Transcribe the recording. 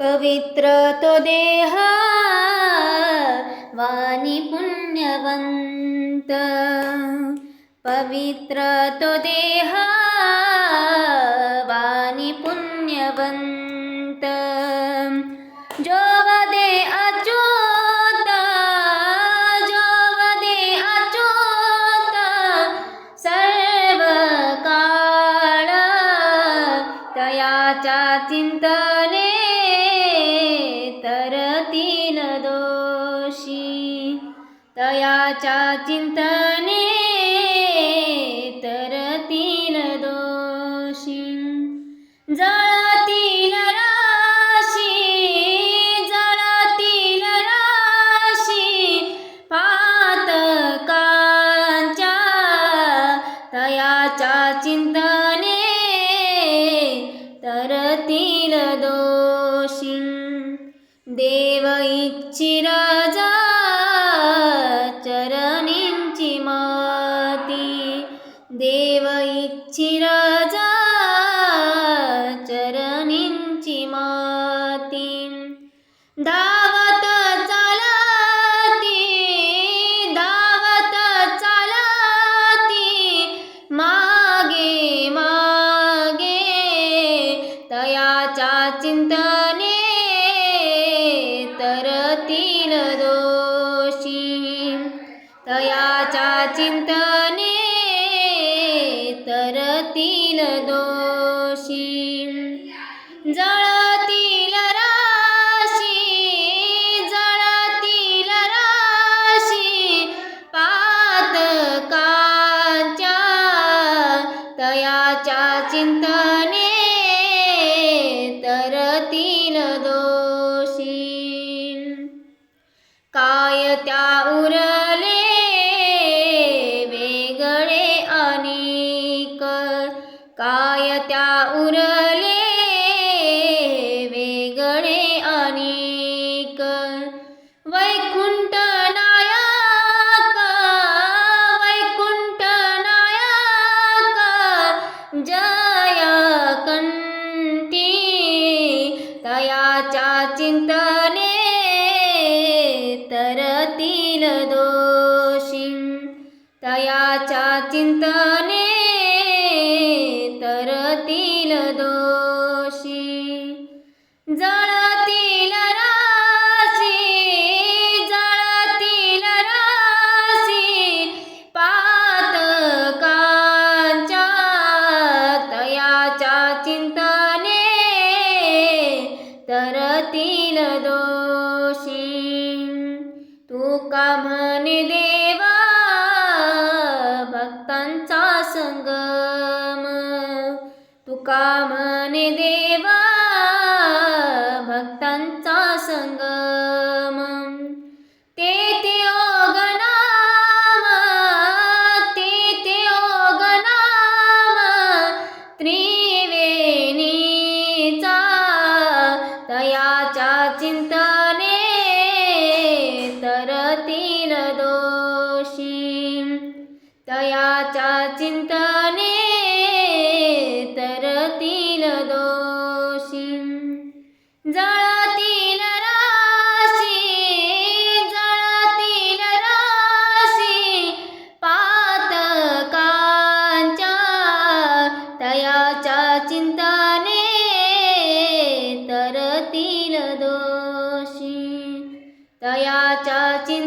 पवित्र तो देह वाणी पुण्यवंत. पवित्र तो देह वाणी पुण्यवंत. जोवदे अच्युत जोवदे अच्युत सर्व काळ तयाचा चिंतने तीन दोषी. तयाच्या चिंतने तरतील दोषी. जळतील राशी जळतील राशी. पातकांच्या तयाच्या चिंतने तर तीन दोषी देव इच्छिरजा चरीञ्चि मति. देव इच्छिरजा दोषी तयाच्या चिंतने तरतील दोषी. तयाच्या चिंतने तरतील दोषी. तू का म्हणे देवा भक्तांचा संगम? तुका म्हणे देवा भक्तांचा संगम? चिंतने तरतील दोषी. जळतील राशी जळतील राशी पातकांच्या तयाच्या चिंतने तरतील दोषी. तयाच्या चिंत